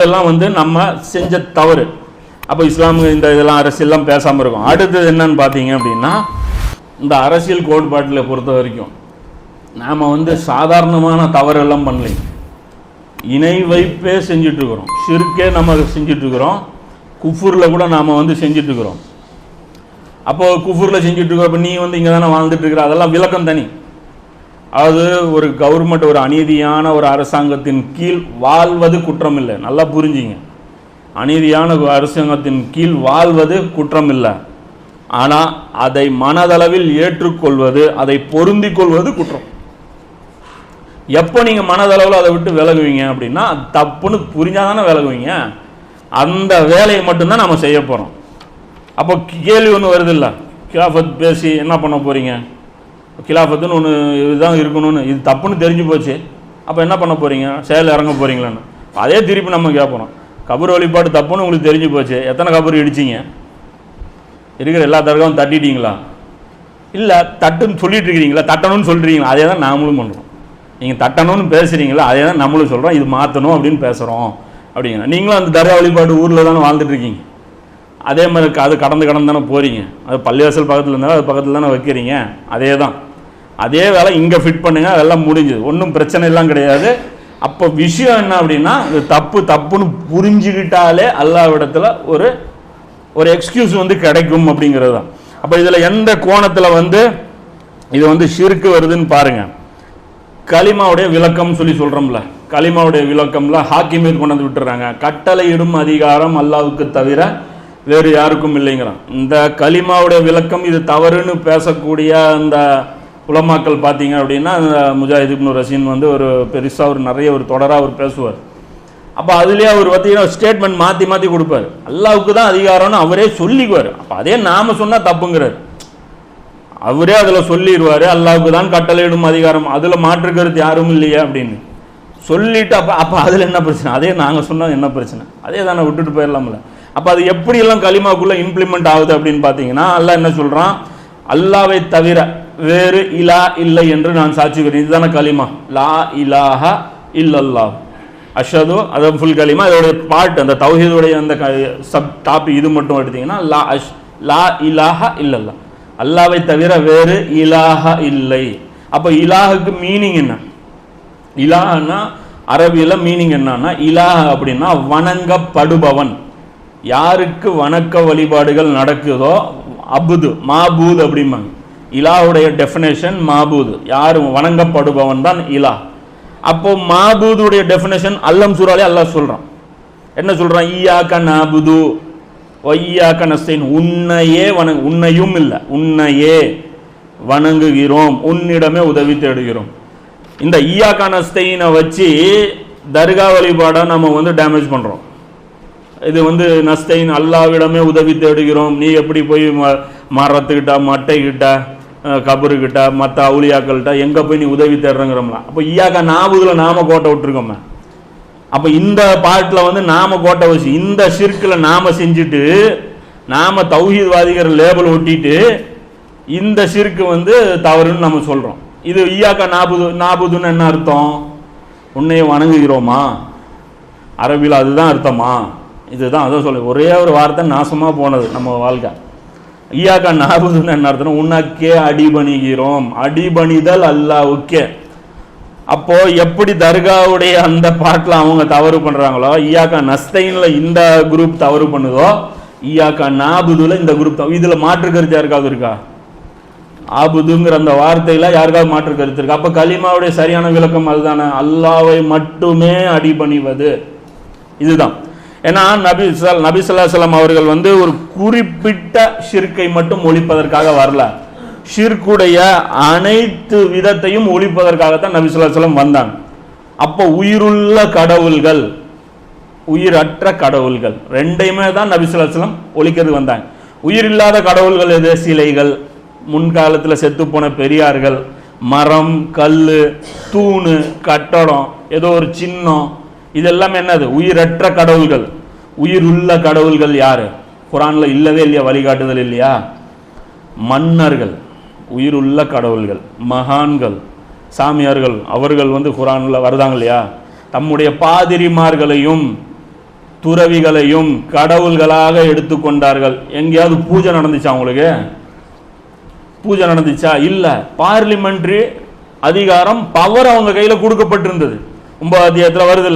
இதெல்லாம் வந்து நம்ம செஞ்ச தவறு. அப்போ இஸ்லாமு இந்த இதெல்லாம் அரசியல்லாம் பேசாமல் இருக்கும். அடுத்தது என்னன்னு பார்த்தீங்க அப்படின்னா இந்த அரசியல் கோட்பாட்டில் பொறுத்த வரைக்கும் நாம் வந்து சாதாரணமான தவறெல்லாம் பண்ணலைங்க இணை வைப்பே செஞ்சிட்ருக்குறோம். ஷிர்கே நம்ம செஞ்சிட்ருக்குறோம். குஃபூரில் கூட நாம் வந்து செஞ்சிட்ருக்குறோம். அப்போது குஃபூரில் செஞ்சுட்டு இருக்கிறோம் இப்போ நீ வந்து இங்கே தானே வாழ்ந்துட்டுருக்குற அதெல்லாம் விளக்கம் தனி. அது ஒரு கவர்மெண்ட் ஒரு அநீதியான ஒரு அரசாங்கத்தின் கீழ் வாழ்வது குற்றம் இல்லை நல்லா புரிஞ்சிங்க. அநீதியான அரசாங்கத்தின் கீழ் வாழ்வது குற்றம் இல்லை ஆனால் அதை மனதளவில் ஏற்றுக்கொள்வது அதை பொருந்திக் கொள்வது குற்றம். எப்போ நீங்கள் மனதளவில் அதை விட்டு விலகுவீங்க அப்படின்னா தப்புன்னு புரிஞ்சால் தானே விலகுவீங்க. அந்த வேலையை மட்டும்தான் நம்ம செய்ய போகிறோம் அப்போ கேள்வி ஒன்றும் வருது இல்லை? கிலாஃபத் பேசி என்ன பண்ண போகிறீங்க கிலாஃபத்துன்னு ஒன்று இதுதான் இருக்கணும்னு. இது தப்புன்னு தெரிஞ்சு போச்சு. அப்போ என்ன பண்ண போகிறீங்க செயல் இறங்க போகிறீங்களான்னு அதே திருப்பி நம்ம கேட்போம். கபர் வழிபாடு தப்புன்னு உங்களுக்கு தெரிஞ்சு போச்சு. எத்தனை கபர் இடிச்சிங்க? இருக்கிற எல்லா தர்காவும் தட்டிட்டீங்களா? இல்லை தட்டுன்னு சொல்லிட்டு இருக்கிறீங்களா? தட்டணும்னு சொல்கிறீங்களா அதே தான் நாமளும் பண்ணுறோம். நீங்கள் தட்டணும்னு பேசுகிறீங்களா அதே தான் நம்மளும் சொல்கிறோம் இது மாற்றணும் அப்படின்னு பேசுகிறோம் அப்படிங்கிற. நீங்களும் அந்த தர்கா வழிபாடு ஊரில் தானே வாழ்ந்துட்டுருக்கீங்க அதே மாதிரி க- அது கடந்து கடந்து தானே போகிறீங்க அது பள்ளிவாசல் பக்கத்தில் இருந்தாலும் அது பக்கத்தில் தானே வைக்கிறீங்க. அதே தான். அதே வேலை இங்கே ஃபிட் பண்ணுங்க அதெல்லாம் முடிஞ்சுது. ஒன்றும் பிரச்சனை எல்லாம் கிடையாது. அப்போ விஷயம் என்ன அப்படின்னா இது தப்பு தப்புன்னு புரிஞ்சுக்கிட்டாலே அல்லாவிடத்தில் ஒரு ஒரு எக்ஸ்கியூஸ் வந்து கிடைக்கும் அப்படிங்கிறது தான். அப்போ இதில் எந்த கோணத்தில் வந்து இது வந்து சிறுக்கு வருதுன்னு பாருங்க. களிமாவுடைய விளக்கம்னு சொல்லி சொல்கிறோம்ல கலிமாவுடைய விளக்கம்ல ஹாக்கிமீது கொண்டு வந்து விட்டுறாங்க. கட்டளையிடும் அதிகாரம் அல்லாவுக்கு தவிர வேறு யாருக்கும் இல்லைங்கிறான். இந்த கலிமாவுடைய விளக்கம் இது தவறுன்னு பேசக்கூடிய அந்த உலமாக்கள் பார்த்தீங்க அப்படின்னா அந்த ரசீன் வந்து ஒரு பெருசாக ஒரு நிறைய ஒரு தொடராக அவர் பேசுவார். அப்போ அதுலேயே அவர் பார்த்தீங்கன்னா ஸ்டேட்மெண்ட் மாற்றி மாற்றி கொடுப்பார். அல்லாவுக்கு தான் அதிகாரம்னு அவரே சொல்லிக்குவார். அப்போ அதே நாம சொன்னால் தப்புங்கிறார். அவரே அதில் சொல்லிடுவார் அல்லாவுக்கு தான் கட்டளையிடும் அதிகாரம். அதில் மாற்று கருத்து யாரும் இல்லையே அப்படின்னு. சொல்லிட்டு அப்போ அப்போ அதில் என்ன பிரச்சனை? அதே நாங்கள் சொன்னால் என்ன பிரச்சனை? அதே தானே விட்டுட்டு போயிடலாம்ல. அப்போ அது எப்படியெல்லாம் களிமாக்குள்ளே இம்ப்ளிமெண்ட் ஆகுது அப்படின்னு பார்த்தீங்கன்னா அல்லாஹ் என்ன சொல்கிறான் அல்லாவை தவிர வேறு இலா இல்லை என்று நான் சாட்சிக்கிறேன் இதுதான கலிமா லா இலாஹ இல்லல்லா அஷது அது ஃபுல் கலிமா இதோடைய பார்ட் அந்த தௌஹீதுடைய அந்த சப் டாபிக் இது மட்டும் எடுத்தீங்கன்னா லா அஷ் லா இலாஹ இல்லல்லா அல்லாவை தவிர வேறு இலாஹ இல்லை. அப்போ இலாஹுக்கு மீனிங் என்ன? இலாஹன்னா அரபியில் மீனிங் என்னன்னா இலாஹ அப்படின்னா வணங்கப்படுபவன். யாருக்கு வணக்க வழிபாடுகள் நடக்குதோ அபுது மாபூத் அப்படிம்பாங்க. இலாவுடைய டெஃபினேஷன் மாபூது. யார் வணங்கப்படுபவன் தான் இலா. அப்போ மாபூதுடைய டெஃபினேஷன் அல்லம் சூறாலே அல்லாஹ் சொல்கிறான் என்ன சொல்கிறான் ஈயாக்க நாபுது ஒய்யாக்க நஸ்தைன். உன்னையே வணங் உன்னையும் இல்லை உன்னையே வணங்குகிறோம். உன்னிடமே உதவி தேடுகிறோம். இந்த ஈயாக்கா நஸ்தைனை வச்சு தர்கா வழிபாடை நம்ம வந்து டேமேஜ் பண்ணுறோம் இது வந்து நஸ்தைன் அல்லாவிடமே உதவி தேடுகிறோம். நீ எப்படி போய் ம மரத்துக்கிட்ட மட்டைக்கிட்ட கபருக்கிட்ட மற்ற அவுளியாக்கள்கிட்ட எங்கே போய் நீ உதவி தேடுறங்கிறோம்லாம் அப்போ ஈயாக்கா நாபுதில் நாம கோட்டை விட்டுருக்கோமே. அப்போ இந்த பாட்டில் வந்து நாம கோட்டை வச்சு இந்த சிற்கில் நாம செஞ்சுட்டு நாம தௌஹீத்வாதிகிற லேபிள் ஒட்டிட்டு இந்த சிற்கு வந்து தவறுன்னு நம்ம சொல்கிறோம் இது ஈயாக்கா நாபுது நாபுதுன்னு என்ன அர்த்தம்? உன்னையை வணங்குகிறோமா? அரபியில் அதுதான் அர்த்தமா? இதுதான் அதான் சொல்ல ஒரே ஒரு வார்த்தை நாசமாக போனது நம்ம வாழ்க்கை. ஈயாக்கா நாபுதுன்னு என்ன அர்த்தம் உனக்கே அடிபணிகிறோம். அடிபணிதல் அல்லாவுக்கே. அப்போ எப்படி தர்காவுடைய அந்த பாட்டில் அவங்க தவறு பண்ணுறாங்களோ ஐயாக்கா நஸ்தைன்ல இந்த குரூப் தவறு பண்ணுதோ ஈயாக்கா நாபுதுல இந்த குரூப் இதில் மாற்று கருத்து யாருக்காவது இருக்கா? ஆபுதுங்கிற அந்த வார்த்தையில யாருக்காவது மாற்று கருத்து இருக்கு? அப்போ கலிமாவுடைய சரியான விளக்கம் அதுதானே. அல்லாவை மட்டுமே அடிபணிவது. இதுதான். ஏன்னா நபி சல் நபி ஸல்லல்லாஹு அவர்கள் வந்து ஒரு குறிப்பிட்ட ஷிர்கை மட்டும் ஒழிப்பதற்காக வரல. ஷிர்குடைய அனைத்து விதத்தையும் ஒழிப்பதற்காகத்தான் நபி ஸல்லல்லாஹு வந்தாங்க. அப்போ உயிருள்ள கடவுள்கள் உயிரற்ற கடவுள்கள் ரெண்டையுமே தான் நபி ஸல்லல்லாஹு ஒழிக்கிறது வந்தாங்க. உயிரில்லாத கடவுள்கள் எது? சிலைகள். முன்காலத்தில் செத்துப்போன பெரியார்கள் மரம் கல் தூணு கட்டடம் ஏதோ ஒரு சின்னம். இதெல்லாம் என்னது? உயிரற்ற கடவுள்கள். உயிருள்ள கடவுள்கள் யார்? குரானில் இல்லவே இல்லையா வழிகாட்டுதல் இல்லையா? மன்னர்கள் உயிருள்ள கடவுள்கள் மகான்கள் சாமியார்கள் அவர்கள் வந்து குரானில் வருதாங்க இல்லையா? தம்முடைய பாதிரிமார்களையும் துறவிகளையும் கடவுள்களாக எடுத்துக்கொண்டார்கள் எங்கேயாவது பூஜை நடந்துச்சா அவங்களுக்கு பூஜை நடந்துச்சா? இல்லை. பார்லிமெண்ட்ரி அதிகாரம் பவர் அவங்க கையில் கொடுக்கப்பட்டிருந்தது. ஒன்பது அத்தியாயத்துல வருது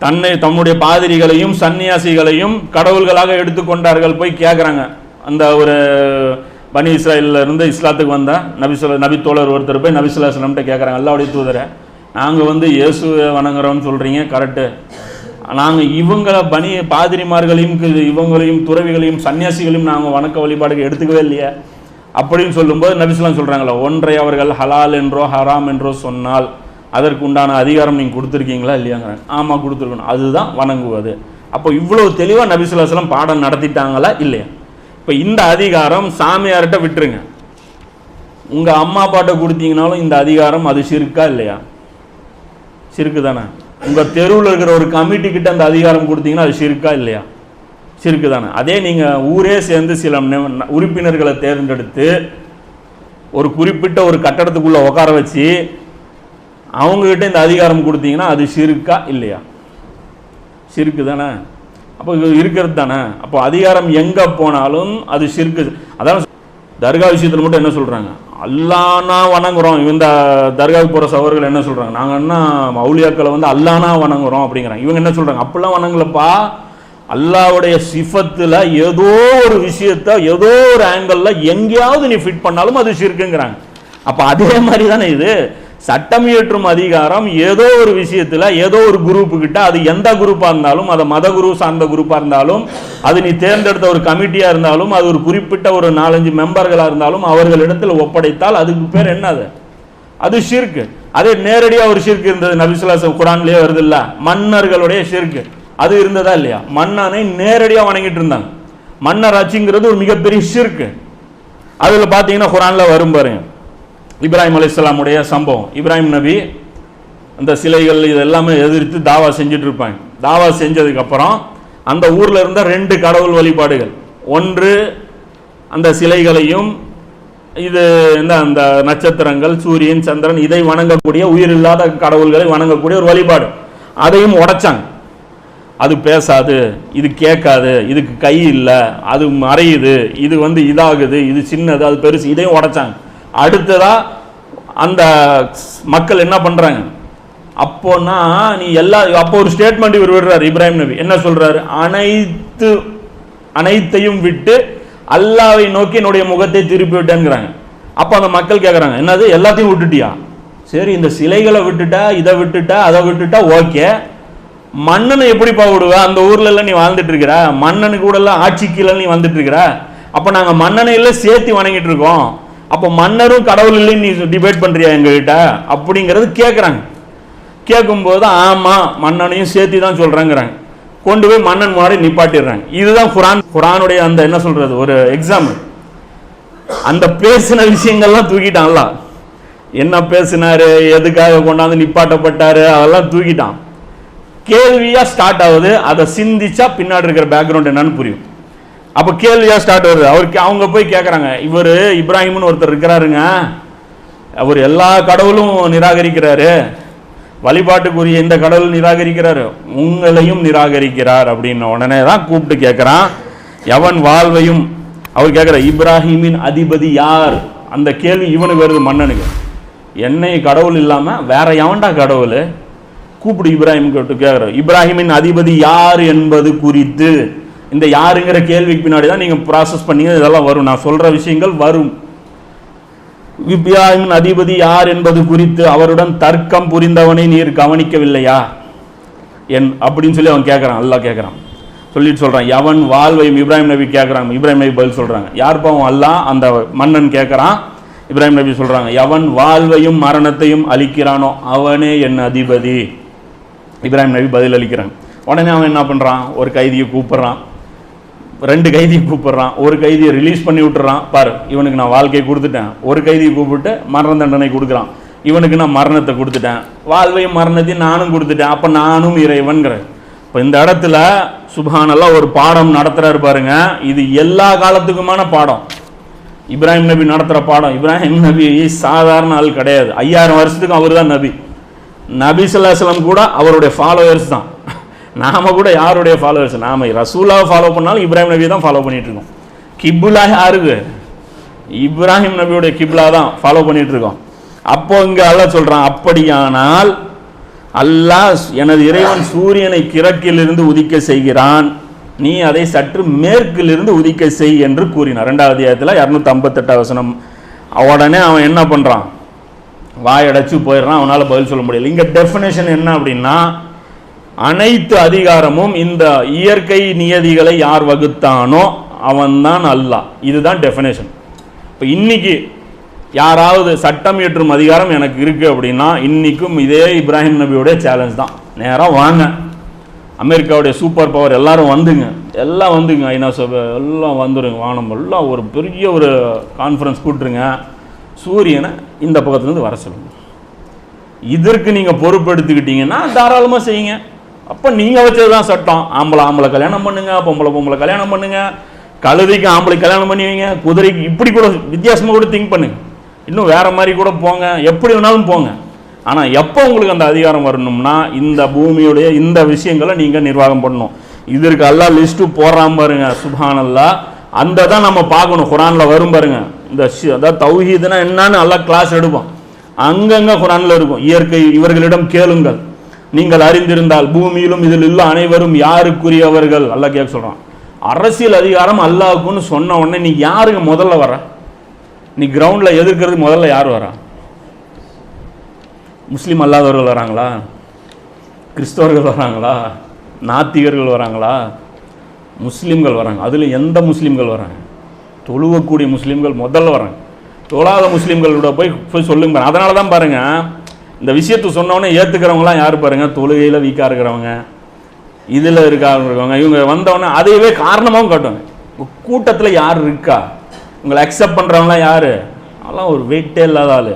தன்னை தம்முடைய பாதிரிகளையும் சன்னியாசிகளையும் கடவுள்களாக எடுத்துக்கொண்டார்கள் போய் கேட்குறாங்க அந்த ஒரு பனி இஸ்ராயல்ல இருந்து இஸ்லாத்துக்கு வந்த நபிசுல நபி தோழர் ஒருத்தர் போய் நபிசுல்லாஸ்லம்கிட்ட கேட்குறாங்க அல்லாவுடைய தூதரை நாங்கள் வந்து இயேசுவை வணங்குறோம்னு சொல்கிறீங்க கரெக்டு நாங்கள் இவங்களை பனி பாதிரிமார்களையும் இவங்களையும் துறவிகளையும் சன்னியாசிகளையும் நாங்கள் வணக்க வழிபாடுக்கு எடுத்துக்கவே இல்லையே. அப்படின்னு சொல்லும்போது நபிசுலாம் சொல்கிறாங்களா ஒன்றை அவர்கள் ஹலால் என்றோ ஹராம் என்றோ சொன்னால் அதற்கு உண்டான அதிகாரம் நீங்கள் கொடுத்துருக்கீங்களா இல்லையாங்கிறாங்க ஆமாம் கொடுத்துருக்கணும். அதுதான் வணங்குவது. அப்போ இவ்வளோ தெளிவாக நபிசுல்லாஸ்லாம் பாடம் நடத்திட்டாங்களா இல்லையா? இப்போ இந்த அதிகாரம் சாமியார்கிட்ட விட்டுருங்க. உங்கள் அம்மா அப்பாட்ட கொடுத்தீங்கனாலும் இந்த அதிகாரம் அது சிறுக்கா இல்லையா? சிறுக்கு தானே. உங்கள் தெருவில் இருக்கிற ஒரு கமிட்டி கிட்ட அந்த அதிகாரம் கொடுத்தீங்கன்னா அது சிறுக்கா இல்லையா? சிறுக்கு தானே. அதே நீங்கள் ஊரே சேர்ந்து சில உறுப்பினர்களை தேர்ந்தெடுத்து ஒரு குறிப்பிட்ட ஒரு கட்டடத்துக்குள்ளே உட்கார வச்சு அவங்கக்கிட்ட இந்த அதிகாரம் கொடுத்தீங்கன்னா அது சிறுக்கா இல்லையா? சிறுக்கு தானே? அப்போ இருக்கிறது தானே? அப்போ அதிகாரம் எங்கே போனாலும் அது சிறுக்கு. அதான் தர்கா விஷயத்தில் மட்டும் என்ன சொல்கிறாங்க அல்லானா வணங்குறோம். இந்த தர்காவுக்கு போகிற சவர்கள் என்ன சொல்கிறாங்க நாங்கள் என்ன மௌலியாக்களை வந்து அல்லானா வணங்குறோம் அப்படிங்கிறாங்க. இவங்க என்ன சொல்கிறாங்க அப்படிலாம் வணங்கலப்பா. அல்லாவுடைய சிஃபத்தில் ஏதோ ஒரு விஷயத்த ஏதோ ஒரு ஆங்கிளில் எங்கேயாவது நீ ஃபிட் பண்ணாலும் அது சிறுக்குங்கிறாங்க. அப்போ அதே மாதிரி தானே இது? சட்டம் இயற்றும் அதிகாரம் ஏதோ ஒரு விஷயத்துல ஏதோ ஒரு குரூப்பு கிட்ட அது எந்த குரூப்பா இருந்தாலும் அது மத குரு சார்ந்த குரூப்பா இருந்தாலும் அது நீ தேர்ந்தெடுத்த ஒரு கமிட்டியா இருந்தாலும் அது ஒரு குறிப்பிட்ட ஒரு நாலஞ்சு மெம்பர்களா இருந்தாலும் அவர்களிடத்தில் ஒப்படைத்தால் அதுக்கு பேர் என்னது? அது ஷிர்க்கு அதே நேரடியாக ஒரு ஷிர்க் இருந்தது நபிசுல்லாசம் குரான்லயே வருது இல்ல? மன்னர்களுடைய ஷிர்கு அது இருந்ததா இல்லையா? மன்னனை நேரடியாக வணங்கிட்டு இருந்தாங்க. மன்னர் ஆட்சிங்கிறது ஒரு மிகப்பெரிய ஷிர்க்கு அதுல பாத்தீங்கன்னா குரான்ல வரும் பாருங்க. இப்ராஹிம் அலைஹிஸ்ஸலாமுடைய சம்பவம். இப்ராஹிம் நபி அந்த சிலைகள் இது எல்லாமே எதிர்த்து தாவா செஞ்சுட்டு இருப்பாங்க தாவா செஞ்சதுக்கப்புறம் அந்த ஊரில் இருந்த ரெண்டு கடவுள் வழிபாடுகள். ஒன்று அந்த சிலைகளையும் இது இந்த அந்த நட்சத்திரங்கள் சூரியன் சந்திரன் இதை வணங்கக்கூடிய உயிரில்லாத கடவுள்களை வணங்கக்கூடிய ஒரு வழிபாடு. அதையும் உடைச்சாங்க. அது பேசாது இது கேட்காது இதுக்கு கை இல்லை அது மறையுது இது வந்து இதாகுது இது சின்னது அது பெருசு இதையும் உடைச்சாங்க. அடுத்ததாக அந்த மக்கள் என்ன பண்ணுறாங்க அப்போனா நீ எல்லா அப்போ ஒரு ஸ்டேட்மெண்ட் இவர் விடுறாரு இப்ராஹிம் நபி. என்ன சொல்கிறாரு அனைத்து அனைத்தையும் விட்டு அல்லாவை நோக்கி என்னுடைய முகத்தை திருப்பி விட்டேங்கிறாங்க அப்போ அந்த மக்கள் கேட்குறாங்க என்னது எல்லாத்தையும் விட்டுட்டியா? சரி இந்த சிலைகளை விட்டுட்டா இதை விட்டுட்டா அதை விட்டுட்டா ஓகே. மன்னனை எப்படிப்பா விடுவ? அந்த ஊர்ல எல்லாம் நீ வாழ்ந்துட்டு இருக்கிற? மன்னனு கூடலாம் ஆட்சி கீழே நீ வந்துட்டு இருக்கிற? அப்போ நாங்கள் மன்னனை எல்லாம் சேர்த்து வணங்கிட்டு இருக்கோம். அப்போ மன்னரும் கடவுள் இல்லைன்னு நீ டிபேட் பண்றியா எங்ககிட்ட? அப்படிங்கிறது கேட்குறாங்க கேட்கும்போது ஆமா மன்னனையும் சேர்த்து தான் சொல்றேங்கிறாங்க. கொண்டு போய் மன்னன் முன்னாடி நிப்பாட்டிடுறாங்க. இதுதான் குரான். குரானுடைய அந்த என்ன சொல்றது? ஒரு எக்ஸாம்பிள் அந்த பேசின விஷயங்கள்லாம் தூக்கிட்டான்ல. என்ன பேசினாரு? எதுக்காக கொண்டாந்து நிப்பாட்டப்பட்டாரு? அதெல்லாம் தூக்கிட்டான். கேள்வியா ஸ்டார்ட் ஆகுது. அதை சிந்திச்சா பின்னாடி இருக்கிற பேக்ரவுண்ட் என்னன்னு புரியும். அப்ப கேள்வியா ஸ்டார்ட் வருது. அவருக்கு அவங்க போய் கேட்குறாங்க இவர் இப்ராஹிம்னு ஒருத்தர் இருக்கிறாருங்க. அவர் எல்லா கடவுளும் நிராகரிக்கிறாரு. வழிபாட்டுக்குரிய இந்த கடவுள் நிராகரிக்கிறாரு. உங்களையும் நிராகரிக்கிறார் அப்படின்னு உடனே தான் கூப்பிட்டு கேட்குறான் எவன் வாழ்வையும் அவர் கேட்குற இப்ராஹிமின் அதிபதி யார்? அந்த கேள்வி இவனுக்கு வருது மன்னனுக்கு. என்னை கடவுள் இல்லாம வேற எவன்டா கடவுள்? கூப்பிடு இப்ராஹிம் கேட்டு கேட்குற இப்ராஹிமின் அதிபதி யார் என்பது குறித்து இந்த யாருங்கிற கேள்விக்கு பின்னாடி தான் நீங்கள் ப்ராசஸ் பண்ணி இதெல்லாம் வரும். நான் சொல்கிற விஷயங்கள் வரும். இப்ராஹிமின் அதிபதி யார் என்பது குறித்து அவருடன் தர்க்கம் புரிந்தவனை நீர் கவனிக்கவில்லையா? என் அப்படின்னு சொல்லி அவன் கேட்குறான் அல்லாஹ் கேட்குறான் சொல்லிட்டு சொல்கிறான் எவன் வாழ்வையும் இப்ராஹிம் நபி கேட்குறாங்க இப்ராஹிம் நபி பதில் சொல்கிறாங்க யார் பாவம் அல்லாஹ்? அந்த மன்னன் கேட்குறான் இப்ராஹிம் நபி சொல்கிறாங்க எவன் வாழ்வையும் மரணத்தையும் அளிக்கிறானோ அவனே என் அதிபதி. இப்ராஹிம் நபி பதில் அளிக்கிறான். உடனே அவன் என்ன பண்ணுறான் ஒரு கைதியை கூப்பிட்றான். ரெண்டு கைதியை கூப்பிடுறான் ஒரு கைதியை ரிலீஸ் பண்ணி விட்டுறான். பாரு இவனுக்கு நான் வாழ்க்கையை கொடுத்துட்டேன். ஒரு கைதியை கூப்பிட்டு மரண தண்டனை கொடுக்குறான். இவனுக்கு நான் மரணத்தை கொடுத்துட்டேன். வாழ்வையும் மரணத்தையும் நானும் கொடுத்துட்டேன். அப்போ நானும் இறைவன்கிற. இப்போ இந்த இடத்துல சுபானெல்லாம் ஒரு பாடம் நடத்துகிறாரு பாருங்க. இது எல்லா காலத்துக்குமான பாடம். இப்ராஹிம் நபி நடத்துகிற பாடம். இப்ராஹிம் நபி சாதாரண ஆள் கிடையாது. ஐயாயிரம் வருஷத்துக்கு அவர் தான் நபி. நபி ஸல்லல்லாஹு கூட அவருடைய ஃபாலோவர்ஸ் தான். நாம கூட யாருடைய ஃபாலோவர்ஸ் நாம ரசூலாவை ஃபாலோ பண்ணாலும் இப்ராஹிம் நபியை தான் ஃபாலோ பண்ணிட்டு இருக்கோம். கிபுலா யாருக்கு? இப்ராஹிம் நபியுடைய கிப்லா தான் ஃபாலோ பண்ணிட்டு இருக்கோம். அப்போ இங்க அல்ல சொல்றான் அப்படியானால் அல்லாஹ் எனது இறைவன் சூரியனை கிழக்கிலிருந்து உதிக்க செய்கிறான். நீ அதை சற்று மேற்கிலிருந்து உதிக்க செய் என்று கூறினார் ரெண்டாவது அத்தியாயத்தில் இரநூத்தி ஐம்பத்தெட்டு வசனம். உடனே அவன் என்ன பண்ணுறான் வாயடைச்சு போயிடுறான். அவனால் பதில் சொல்ல முடியல. இங்கே டெஃபினேஷன் என்ன அப்படின்னா அனைத்து அதிகாரமும் இந்த இயற்கை நியதிகளை யார் வகுத்தானோ அவன்தான் அல்லாஹ். இதுதான் டெஃபினேஷன் இப்போ இன்னைக்கு யாராவது சட்டம் இயற்றும் அதிகாரம் எனக்கு இருக்குது அப்படின்னா இன்னைக்கும் இதே இப்ராஹிம் நபியோடைய சேலஞ்ச் தான். நேராக வாங்க. அமெரிக்காவுடைய சூப்பர் பவர் எல்லாரும் வந்துங்க. எல்லாம் வந்துங்க ஐநா சபை எல்லாம் வந்துருங்க. வானம் எல்லாம் ஒரு பெரிய ஒரு கான்ஃபரன்ஸ் கூட்டுருங்க. சூரியனை இந்த பக்கத்துலேருந்து வர சொல்லுங்க. இதற்கு நீங்கள் பொறுப்பெடுத்துக்கிட்டீங்கன்னா தாராளமாக செய்யுங்க. அப்போ நீங்கள் வச்சது தான் சட்டம். ஆம்பளை ஆம்பளை கல்யாணம் பண்ணுங்க பொம்பளை பொம்பளை கல்யாணம் பண்ணுங்க. கழுதிக்கு ஆம்பளை கல்யாணம் பண்ணுவீங்க குதிரைக்கு இப்படி கூட வித்தியாசமாக கூட திங்க் பண்ணுங்க. இன்னும் வேற மாதிரி கூட போங்க. எப்படி வேணாலும் போங்க. ஆனால் எப்போ உங்களுக்கு அந்த அதிகாரம் வரணும்னா இந்த பூமியுடைய இந்த விஷயங்களை நீங்கள் நிர்வாகம் பண்ணணும். இதற்கு எல்லாம் லிஸ்ட்டு போடுறாம பாருங்க. சுபானல்லா அந்த தான் நம்ம பார்க்கணும். குரானில் வரும் பாருங்க. இந்த அதாவது தௌஹீதுனா என்னன்னு நல்லா கிளாஸ் எடுப்போம் அங்கங்கே குரானில் இருக்கும். இயற்கை இவர்களிடம் கேளுங்கள். நீங்கள் அறிந்திருந்தால் பூமியிலும் இதில் உள்ள அனைவரும் யாருக்குரியவர்கள்? அல்லாஹ் கேட்க சொல்கிறான் அரசியல் அதிகாரம் அல்லாஹ்வுக்குன்னு சொன்ன உடனே நீ யாருங்க முதல்ல வர? நீ கிரவுண்டில் எதிர்க்கிறது முதல்ல யார் வரா? முஸ்லீம் அல்லாதவர்கள் வராங்களா? கிறிஸ்தவர்கள் வராங்களா? நாத்திகர்கள் வராங்களா? முஸ்லீம்கள் வராங்க. அதில் எந்த முஸ்லீம்கள் வராங்க? தொழுவக்கூடிய முஸ்லீம்கள் முதல்ல வராங்க. தொழாத முஸ்லீம்களோட போய் போய் சொல்லுங்க பாருங்க. அதனால தான் பாருங்கள் இந்த விஷயத்தை சொன்னவொடனே ஏற்றுக்கிறவங்களாம் யார் பாருங்கள் தொழுகையில் வீக்காக இருக்கிறவங்க இதில் இருக்கிறவங்க இவங்க வந்தவொடனே அதையவே காரணமாகவும் காட்டுவாங்க. கூட்டத்தில் யார் இருக்கா? உங்களை அக்செப்ட் பண்ணுறவங்களாம் யார்? அதெல்லாம் ஒரு வெயிட்டே இல்லாத ஆள்.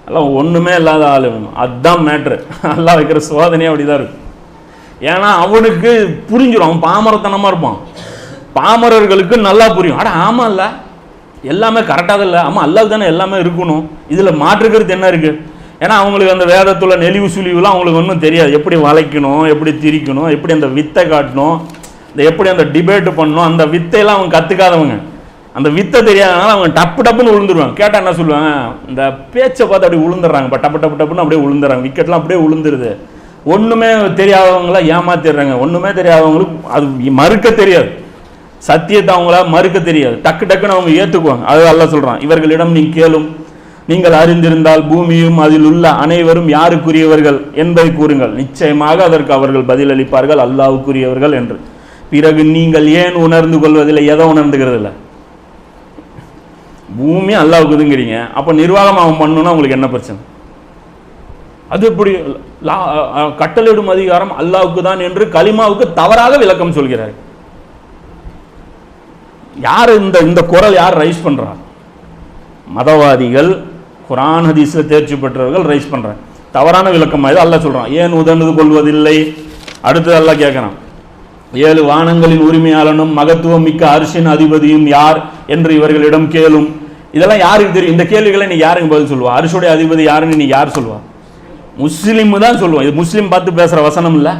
அதெல்லாம் ஒன்றுமே இல்லாத ஆள் அதுதான் மேட்ரு எல்லாம் வைக்கிற சோதனையே அப்படி தான் இருக்கும் ஏன்னா அவனுக்கு புரிஞ்சிடும் அவன் பாமரத்தனமாக இருப்பான். பாமரர்களுக்கு நல்லா புரியும். அட ஆமாம் இல்லை எல்லாமே கரெக்டாக இல்லை. ஆமாம் அல்லாஹ் தானே எல்லாமே இருக்கணும். இதில் மாற்றுக்கிறது என்ன இருக்குது ஏன்னா அவங்களுக்கு அந்த வேதத்துள்ள நெளிவு சுழிவுலாம் அவங்களுக்கு ஒன்றும் தெரியாது. எப்படி வளைக்கணும் எப்படி திரிக்கணும் எப்படி அந்த வித்தை காட்டணும் இந்த எப்படி அந்த டிபேட் பண்ணணும் அந்த வித்தையெல்லாம் அவங்க கற்றுக்காதவங்க அந்த வித்தை தெரியாதனால அவங்க டப்பு டப்புன்னு விழுந்துருவாங்க கேட்டால் என்ன சொல்லுவாங்க? இந்த பேச்சை பார்த்து அப்படியே விழுந்துடுறாங்க இப்போ டப்பு டப்பு டப்புன்னு அப்படியே விழுந்துடுறாங்க விக்கெட்லாம் அப்படியே விழுந்துருது ஒன்றுமே தெரியாதவங்களாம் ஏமாத்திடுறாங்க. ஒன்றுமே தெரியாதவங்களுக்கு அது மறுக்க தெரியாது. சத்தியத்தை அவங்களா மறுக்க தெரியாது. டக்கு டக்குன்னு அவங்க ஏற்றுக்குவாங்க அது அல்ல சொல்கிறான் இவர்களிடம் நீ கேளும். நீங்கள் அறிந்திருந்தால் பூமியும் அதில் உள்ள அனைவரும் யாருக்குரியவர்கள் என்பதை கூறுங்கள். நிச்சயமாக அதற்கு அவர்கள் பதிலளிப்பார்கள் அல்லாவுக்குரியவர்கள் என்று. பிறகு நீங்கள் ஏன் உணர்ந்து கொள்வதில்லை? எதை உணர்ந்துக்கிறது இல்லை பூமி அல்லாவுக்குதுங்கிறீங்க அப்போ நிர்வாகம் அவன் பண்ணுன்னா உங்களுக்கு என்ன பிரச்சனை? அது எப்படி? லா- அதிகாரம் அல்லாவுக்கு தான் என்று கலிமாவுக்கு தவறாக விளக்கம் சொல்கிறார். யார் இந்த இந்த குரல் யார் ரைஸ் பண்றா? மதவாதிகள் குரான் ஹதீஸில் தேர்ச்சி பெற்றவர்கள் ரைஸ் பண்ணுறேன் தவறான விளக்கமாக இது அல்லாஹ் சொல்கிறான் ஏன் உதர்ந்து கொள்வதில்லை? அடுத்தது அல்லாஹ் கேட்குறான் ஏழு வானங்களின் உரிமையாளனும் மகத்துவம் மிக்க அரிசின் அதிபதியும் யார் என்று இவர்களிடம் கேளும். இதெல்லாம் யாருக்கு தெரியும்? இந்த கேள்விகளை நீ யாருக்கு பதில் சொல்லுவா? அரிசுடைய அதிபதி யாருன்னு நீ யார் சொல்லுவா? முஸ்லீம் தான் சொல்லுவோம் இது முஸ்லீம் பார்த்து பேசுகிற வசனம் இல்லை.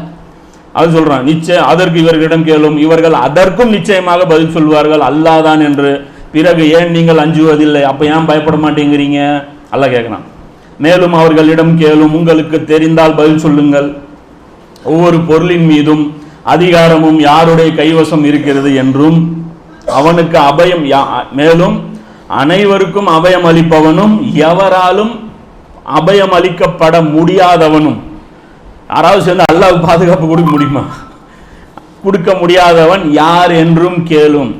அது சொல்கிறான் நிச்சயம் அதற்கு இவர்களிடம் கேளும். இவர்கள் அதற்கும் நிச்சயமாக பதில் சொல்வார்கள். அல்லாதான் என்று. பிறகு ஏன் நீங்கள் அஞ்சுவதில்லை? அப்போ ஏன் பயப்பட மாட்டேங்கிறீங்க? அல்லாஹ் கேட்கலாம் மேலும் அவர்களிடம் கேளும் உங்களுக்கு தெரிந்தால் பதில் சொல்லுங்கள். ஒவ்வொரு பொருளின் மீதும் அதிகாரமும் யாருடைய கைவசம் இருக்கிறது என்றும் அவனுக்கு அபயம் யா- மேலும் அனைவருக்கும் அபயம் அளிப்பவனும் எவராலும் அபயம் அளிக்கப்பட முடியாதவனும். யாராவது சேர்ந்து அல்லாஹ் பாதுகாப்பு கொடுக்க முடியுமா? கொடுக்க முடியாதவன் யார் என்றும் கேளும்.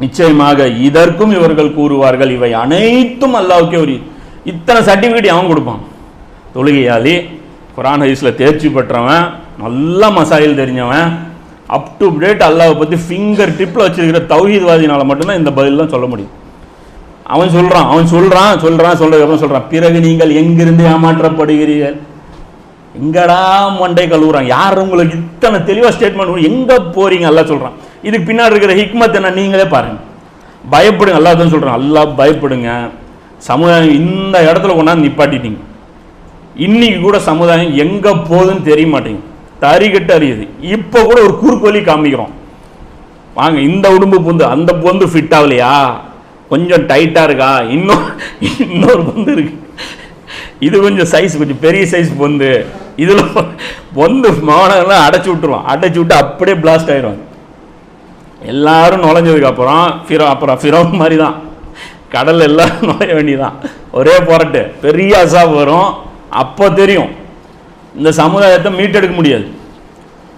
நிச்சயமாக இதற்கும் இவர்கள் கூறுவார்கள் இவை அனைத்தும் அல்லாவுக்கே ஒரு இத்தனை சர்டிஃபிகேட் அவன் கொடுப்பான். தொழுகையாளி குரான் ஹதீஸில் தேர்ச்சி பெற்றவன் நல்ல மசாயில் தெரிஞ்சவன் அப் டு டேட் அல்லாவை பற்றி ஃபிங்கர் டிப்பில் வச்சிருக்கிற தௌஹீத்வாதினால் மட்டும்தான் இந்த பதிலெலாம் சொல்ல முடியும். அவன் சொல்கிறான் அவன் சொல்கிறான் சொல்கிறான் சொல்கிறதுக்கப்புறம் சொல்கிறான் பிறகு நீங்கள் எங்கிருந்து ஏமாற்றப்படுகிறீர்கள்? எங்கடா மண்டை கழுவுறான் யார் உங்களுக்கு இத்தனை தெளிவாக ஸ்டேட்மெண்ட் எங்கே போகிறீங்க எல்லாம் சொல்கிறான் இதுக்கு பின்னாடி இருக்கிற ஹிக்மத் என்ன? நீங்களே பாருங்கள் பயப்படுங்க. அல்லாஹ் தான் சொல்றான். பயப்படுங்க. சமுதாயம் இந்த இடத்துல கொண்டாந்து நிப்பாட்டிட்டீங்க. இன்னைக்கு கூட சமுதாயம் எங்கே போகுதுன்னு தெரிய மாட்டேங்குது. தறிகட்டு அறியுது. இப்போ கூட ஒரு குறுக்கு வழி காமிக்கிறோம். வாங்க இந்த உடம்பு பூந்து அந்த பூந்து ஃபிட் ஆகலையா? கொஞ்சம் டைட்டாக இருக்கா? இன்னும் இன்னொரு பொந்து இருக்கு. இது கொஞ்சம் சைஸ் கொஞ்சம் பெரிய சைஸ் பொந்து. இதில் பொந்து மாணவர்கள்லாம் அடைச்சி விட்டுருவோம் அடைச்சி விட்டு அப்படியே பிளாஸ்ட் ஆயிடுவாங்க எல்லாரும் நுழைஞ்சதுக்கு அப்புறம் ஃபிரோ அப்புறம் ஃபிரோன் மாதிரி தான். கடல் எல்லாம் நுழைய வேண்டியதான் ஒரே போராட்டு. பெரிய அசாப் வரும். அப்போ தெரியும். இந்த சமுதாயத்தை மீட்டெடுக்க முடியாது.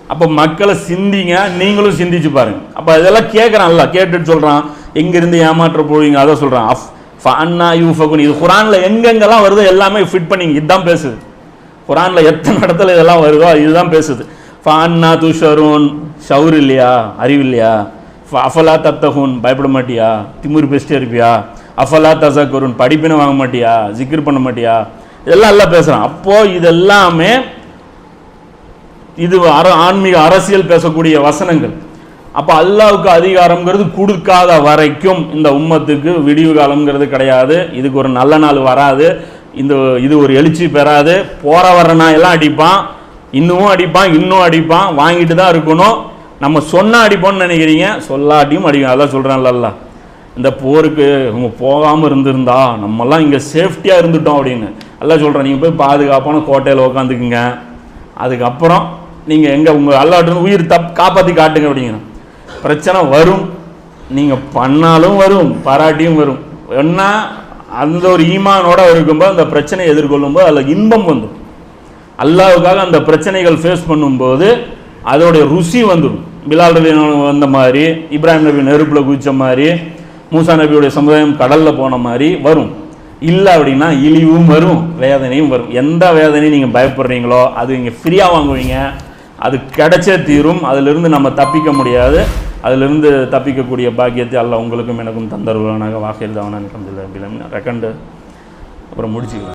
அப்போ மக்களை சிந்திங்க. நீங்களும் சிந்திச்சு பாருங்க. அப்போ இதெல்லாம் கேட்குறான்ல கேட்டுட்டு சொல்கிறான் எங்கேருந்து ஏமாற்ற போவீங்க அதை சொல்கிறான் அஃப் யூ யூஃபகுன். இது குரானில் எங்கெங்கெல்லாம் வருதோ எல்லாமே ஃபிட் பண்ணிங்க. இதுதான் பேசுது. குரானில் எத்தனை இடத்துல இதெல்லாம் வருதோ இதுதான் பேசுது. ஃபன்னா துஷருன். ஷவுர் இல்லையா? அறிவு இல்லையா? ஃப- அஃபலா தத்தகுன். பயப்பட மாட்டியா? திமிரு பேசிட்டே இருப்பியா? அஃபலா குருன் படிப்பினை வாங்க மாட்டியா? ஜிக்கிர் பண்ண மாட்டியா? இதெல்லாம் எல்லாம் பேசுகிறான் அப்போது இதெல்லாமே இது அர ஆன்மீக அரசியல் பேசக்கூடிய வசனங்கள். அப்போ அல்லாவுக்கு அதிகாரம்ங்கிறது கொடுக்காத வரைக்கும் இந்த உம்மத்துக்கு விடிவு காலம்ங்கிறது கிடையாது. இதுக்கு ஒரு நல்ல நாள் வராது. இந்த இது ஒரு எழுச்சி பெறாது. போற வரனா எல்லாம் அடிப்பான். இன்னமும் அடிப்பான் இன்னும் அடிப்பான். வாங்கிட்டு தான் இருக்கணும். நம்ம சொன்னால் அடிப்போம்னு நினைக்கிறீங்க. சொல்லாட்டியும் அடிக்கும். அதான் சொல்கிறேன்ல இந்த போருக்கு இவங்க போகாமல் இருந்திருந்தா நம்மெல்லாம் இங்கே சேஃப்டியாக இருந்துட்டோம் அப்படின்னு. எல்லாம் சொல்கிறேன் நீங்கள் போய் பாதுகாப்பான கோட்டையில் உட்காந்துக்குங்க அதுக்கப்புறம் நீங்கள் எங்கே உங்கள் அல்லாட்டு உயிர் தப் காப்பாற்றி காட்டுங்க அப்படிங்கிற பிரச்சனை வரும். நீங்கள் பண்ணாலும் வரும் பாராட்டியும் வரும். என்ன அந்த ஒரு ஈமானோட இருக்கும்போது அந்த பிரச்சனையை எதிர்கொள்ளும்போது அதில் இன்பம் வந்துடும் அல்லாவுக்காக அந்த பிரச்சனைகள் ஃபேஸ் பண்ணும்போது அதோடைய ருசி வந்துடும் பிலால் ரவி வந்த மாதிரி இப்ராஹிம் நபி நெருப்பில் குதித்த மாதிரி மூசா நபியுடைய சமுதாயம் கடலில் போன மாதிரி வரும். இல்லை அப்படின்னா இழிவும் வரும் வேதனையும் வரும். எந்த வேதனையும் நீங்கள் பயப்படுறீங்களோ அது நீங்கள் ஃப்ரீயாக வாங்குவீங்க. அது கிடைச்சே தீரும். அதிலிருந்து நம்ம தப்பிக்க முடியாது. அதிலிருந்து தப்பிக்கக்கூடிய பாக்கியத்தை அல்ல உங்களுக்கும் எனக்கும் தந்தருவானாக வாக்கில் தவனான் ரெக்கண்டு. அப்புறம் முடிச்சுக்கலாம்.